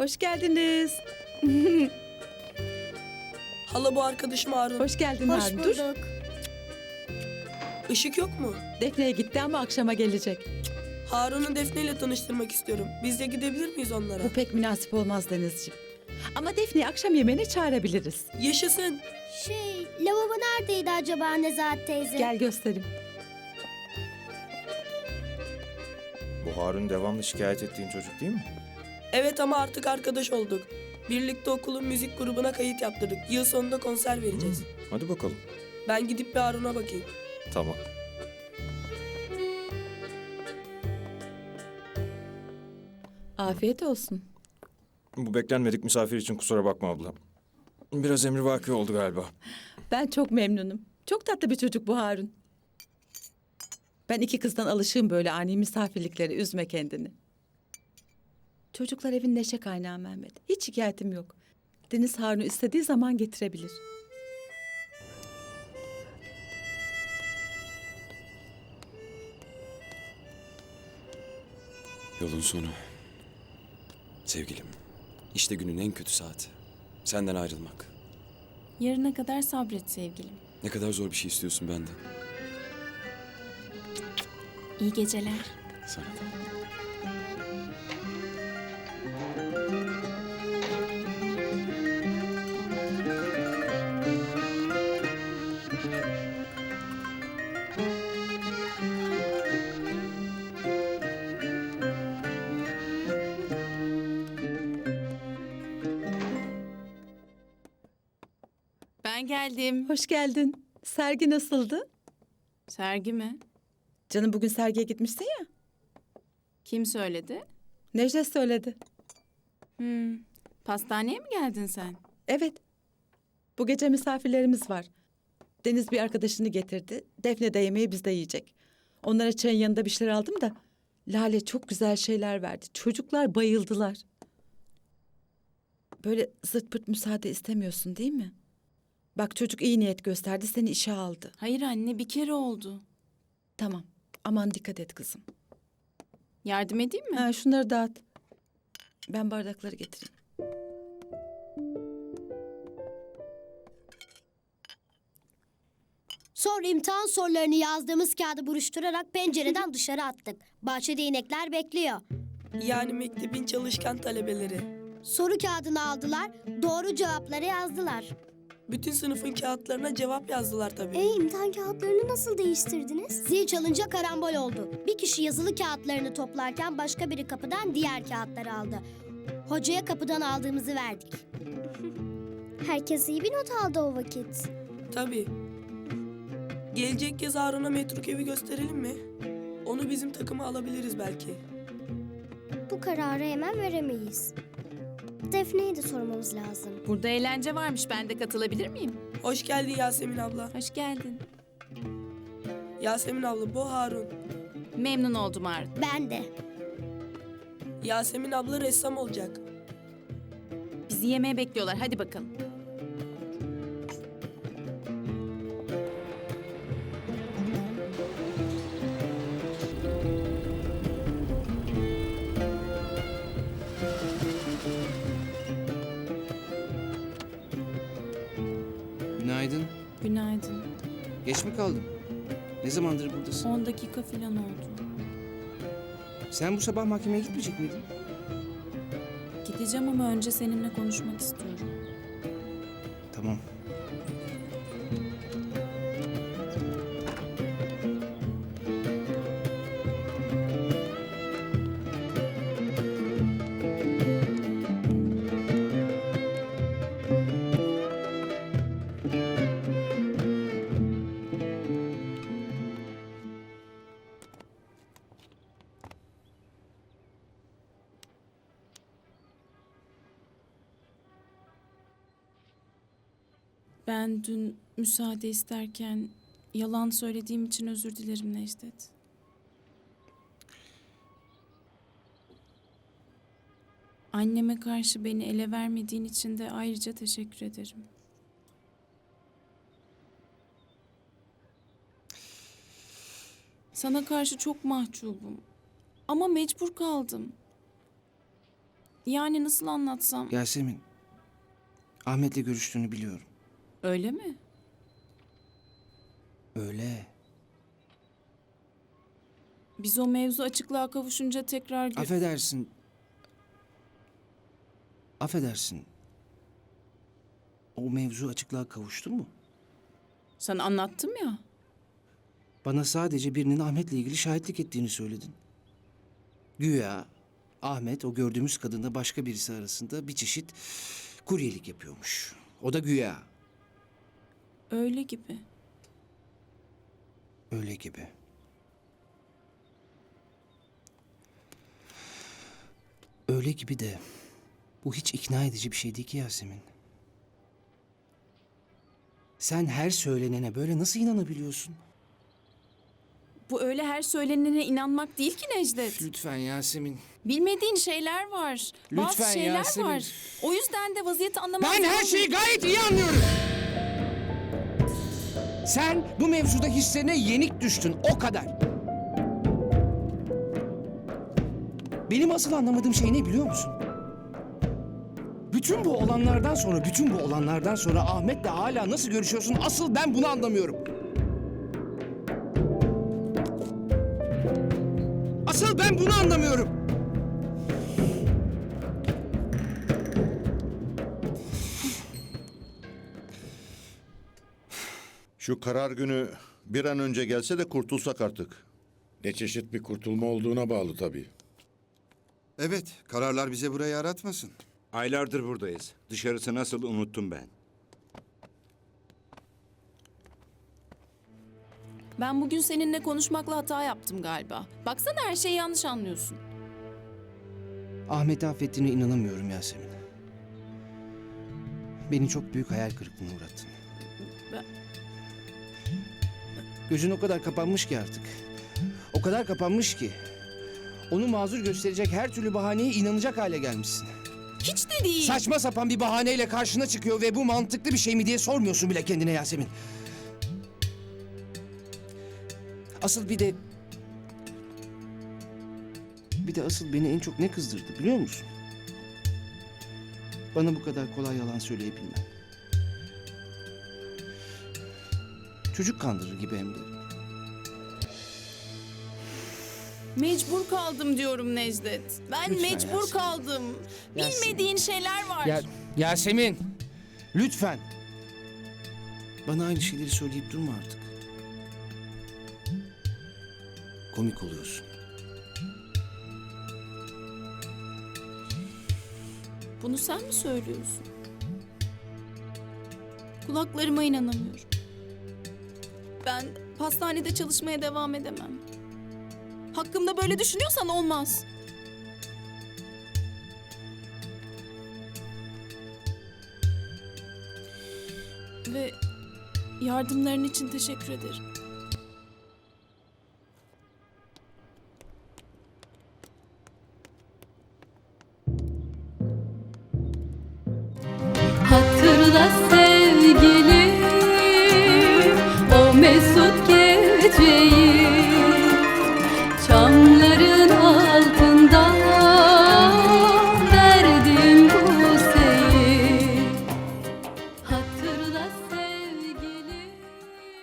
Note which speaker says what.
Speaker 1: Hoş geldiniz.
Speaker 2: Hala bu arkadaşım Harun.
Speaker 1: Hoş geldin
Speaker 3: Hoş
Speaker 1: Harun. Dur.
Speaker 3: bulduk.
Speaker 2: Işık yok mu?
Speaker 1: Defne'ye gitti ama akşama gelecek.
Speaker 2: Harun'u Defne ile tanıştırmak istiyorum. Biz de gidebilir miyiz onlara?
Speaker 1: Bu pek münasip olmaz Denizciğim. Ama Defne'yi akşam yemeğine çağırabiliriz.
Speaker 2: Yaşasın.
Speaker 3: Şey, lavabo neredeydi acaba Nezahat teyze?
Speaker 1: Gel göstereyim.
Speaker 4: Bu Harun devamlı şikayet ettiğin çocuk değil mi?
Speaker 2: Evet ama artık arkadaş olduk. Birlikte okulun müzik grubuna kayıt yaptırdık. Yıl sonunda konser vereceğiz.
Speaker 4: Hadi bakalım.
Speaker 2: Ben gidip bir Harun'a bakayım.
Speaker 4: Tamam.
Speaker 1: Afiyet olsun.
Speaker 4: Bu beklenmedik misafir için kusura bakma abla. Biraz emrivaki oldu galiba.
Speaker 1: Ben çok memnunum. Çok tatlı bir çocuk bu Harun. Ben iki kızdan alışığım böyle ani misafirliklere. Üzme kendini. Çocuklar evin neşe kaynağı Mehmet. Hiç şikayetim yok. Deniz Harun'u istediği zaman getirebilir.
Speaker 5: Yolun sonu. Sevgilim, işte günün en kötü saati. Senden ayrılmak.
Speaker 6: Yarına kadar sabret sevgilim.
Speaker 5: Ne kadar zor bir şey istiyorsun benden.
Speaker 6: İyi geceler.
Speaker 5: Sana da.
Speaker 6: Geldim.
Speaker 1: Hoş geldin. Sergi nasıldı?
Speaker 6: Sergi mi?
Speaker 1: Canım bugün sergiye gitmişsin ya.
Speaker 6: Kim söyledi?
Speaker 1: Necdet söyledi.
Speaker 6: Hmm. Pastaneye mi geldin sen?
Speaker 1: Evet. Bu gece misafirlerimiz var. Deniz bir arkadaşını getirdi. Defne de yemeği bizde yiyecek. Onlara çayın yanında bir şeyler aldım da... Lale çok güzel şeyler verdi. Çocuklar bayıldılar. Böyle zırt pırt müsaade istemiyorsun değil mi? Bak çocuk iyi niyet gösterdi seni işe aldı.
Speaker 6: Hayır anne bir kere oldu.
Speaker 1: Tamam. Aman dikkat et kızım.
Speaker 6: Yardım edeyim mi?
Speaker 1: Ha, şunları dağıt. Ben bardakları getireyim.
Speaker 3: Sonra imtihan sorularını yazdığımız kağıdı buruşturarak pencereden dışarı attık. Bahçede inekler bekliyor.
Speaker 2: Yani mektebin çalışkan talebeleri.
Speaker 3: Soru kağıdını aldılar, doğru cevapları yazdılar.
Speaker 2: Bütün sınıfın kağıtlarına cevap yazdılar tabii.
Speaker 3: E imtihan kağıtlarını nasıl değiştirdiniz? Zil çalınca karambol oldu. Bir kişi yazılı kağıtlarını toplarken başka biri kapıdan diğer kağıtları aldı. Hocaya kapıdan aldığımızı verdik. Herkes iyi bir not aldı o vakit.
Speaker 2: Tabii. Gelecek kez Harun'a metruk evi gösterelim mi? Onu bizim takıma alabiliriz belki.
Speaker 3: Bu kararı hemen veremeyiz. Defne'ye de sormamız lazım.
Speaker 6: Burada eğlence varmış. Ben de katılabilir miyim?
Speaker 2: Hoş geldin Yasemin abla.
Speaker 6: Hoş geldin.
Speaker 2: Yasemin abla bu Harun.
Speaker 6: Memnun oldum Harun.
Speaker 3: Ben de.
Speaker 2: Yasemin abla ressam olacak.
Speaker 6: Bizi yemeğe bekliyorlar. Hadi bakalım.
Speaker 7: Günaydın.
Speaker 6: Günaydın.
Speaker 7: Geç mi kaldın? Ne zamandır buradasın?
Speaker 6: 10 dakika falan oldu.
Speaker 7: Sen bu sabah mahkemeye gitmeyecek miydin?
Speaker 6: Gideceğim ama önce seninle konuşmak istiyorum. Ben dün müsaade isterken yalan söylediğim için özür dilerim Necdet. Anneme karşı beni ele vermediğin için de ayrıca teşekkür ederim. Sana karşı çok mahcubum. Ama mecbur kaldım. Yani nasıl anlatsam?
Speaker 7: Yasemin, Ahmet'le görüştüğünü biliyorum.
Speaker 6: Öyle mi?
Speaker 7: Öyle.
Speaker 6: Biz o mevzu açıklığa kavuşunca tekrar... gö-
Speaker 7: Affedersin. Affedersin. O mevzu açıklığa kavuştu mu?
Speaker 6: Sana anlattım ya.
Speaker 7: Bana sadece birinin Ahmet'le ilgili şahitlik ettiğini söyledin. Güya Ahmet o gördüğümüz kadınla başka birisi arasında bir çeşit kuryelik yapıyormuş. O da güya.
Speaker 6: Öyle gibi.
Speaker 7: Öyle gibi. Öyle gibi de bu hiç ikna edici bir şey değil ki Yasemin. Sen her söylenene böyle nasıl inanabiliyorsun?
Speaker 6: Bu öyle her söylenene inanmak değil ki Necdet.
Speaker 7: Lütfen Yasemin.
Speaker 6: Bilmediğin şeyler var. Bazı
Speaker 7: Lütfen
Speaker 6: şeyler
Speaker 7: Yasemin.
Speaker 6: var. O yüzden de vaziyeti anlamak
Speaker 7: Ben her şeyi gayet iyi anlıyorum. Sen bu mevzuda hislerine yenik düştün o kadar. Benim asıl anlamadığım şey ne biliyor musun? Bütün bu olanlardan sonra, bütün bu olanlardan sonra Ahmet'le hala nasıl görüşüyorsun? Asıl ben bunu anlamıyorum. Asıl ben bunu anlamıyorum.
Speaker 8: Şu karar günü bir an önce gelse de kurtulsak artık.
Speaker 9: Ne çeşit bir kurtulma olduğuna bağlı tabii.
Speaker 10: Evet, kararlar bize burayı aratmasın.
Speaker 11: Aylardır buradayız. Dışarısı nasıl unuttum ben.
Speaker 6: Ben bugün seninle konuşmakla hata yaptım galiba. Baksana her şeyi yanlış anlıyorsun.
Speaker 7: Ahmet'i affettiğine inanamıyorum Yasemin. Beni çok büyük hayal kırıklığına uğrattın.
Speaker 6: Ben-
Speaker 7: Gözün o kadar kapanmış ki artık. O kadar kapanmış ki. Onu mazur gösterecek her türlü bahaneye inanacak hale gelmişsin.
Speaker 6: Hiç de değil.
Speaker 7: Saçma sapan bir bahaneyle karşına çıkıyor ve bu mantıklı bir şey mi diye sormuyorsun bile kendine Yasemin. Asıl bir de... Bir de asıl beni en çok ne kızdırdı biliyor musun? Bana bu kadar kolay yalan söyleyebilmem. Çocuk kandırır gibi hem de.
Speaker 6: Mecbur kaldım diyorum Necdet. Ben
Speaker 7: Lütfen
Speaker 6: mecbur
Speaker 7: Yasemin.
Speaker 6: kaldım.
Speaker 7: Yasemin.
Speaker 6: Bilmediğin şeyler var.
Speaker 7: Ya, Yasemin, lütfen. Bana aynı şeyleri söyleyip durma artık. Komik oluyorsun.
Speaker 6: Bunu sen mi söylüyorsun? Kulaklarıma inanamıyorum. Ben pastanede çalışmaya devam edemem. Hakkımda böyle düşünüyorsan olmaz. Ve yardımların için teşekkür ederim.